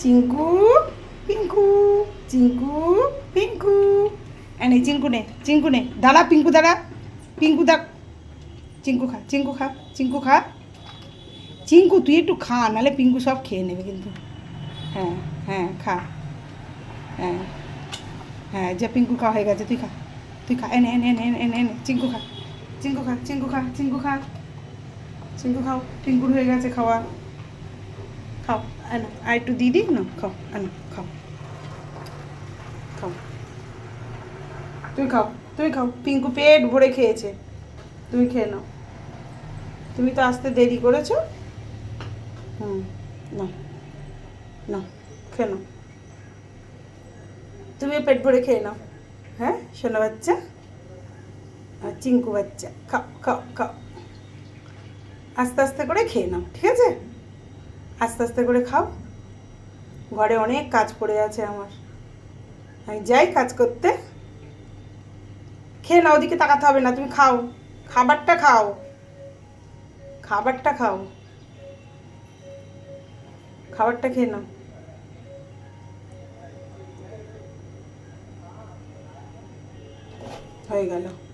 চিঙ্কু পিঙ্কু চিঙ্কু পিঙ্কু এনে চিঙ্কু নে চিঙ্কু নে দাঁড়া পিঙ্কু দাঁড়া পিঙ্কু দা চিঙ্কু খা চিঙ্কু খা চিঙ্কু খা চিঙ্কু তুই একটু খা নাহলে পিঙ্কু সব খেয়ে নেবে কিন্তু হ্যাঁ হ্যাঁ খা হ্যাঁ হ্যাঁ যে পিঙ্কু খাওয়া হয়ে গেছে তুই খা তুই খা এনে এনে এনে এনে এনে চিঙ্কু খা চিঙ্কু খা চিঙ্কু খা চিঙ্কু খা চিঙ্কু খাও পিঙ্কুর হয়ে গেছে খাওয়া খাও আনো, আর একটু দিয়ে দিই? না, খাও, আনো, খাও। খাও। তুই খাও তুই খাও। পিঙ্কু পেট ভরে খেয়েছে। তুমি খেয়ে নাও। তুমি তো আসতে দেরি করেছ। হুম, না না, খেয়ে নাও। তুমিও পেট ভরে খেয়ে নাও। হ্যাঁ সোনা বাচ্চা আর চিঙ্কু বাচ্চা। খাও খাও খাও। আস্তে আস্তে করে খেয়ে নাও, ঠিক আছে? আস্তে আস্তে করে খাও। ঘরে অনেক কাজ পড়ে আছে আমার। আমি যাই কাজ করতে। খেয়ে নাও, ওদিকে তাকাতে হবে না, তুমি খাও। খাবারটা খাও। খাবারটা খাও। খাবারটা খেয়ে নাও। হয়ে গেল।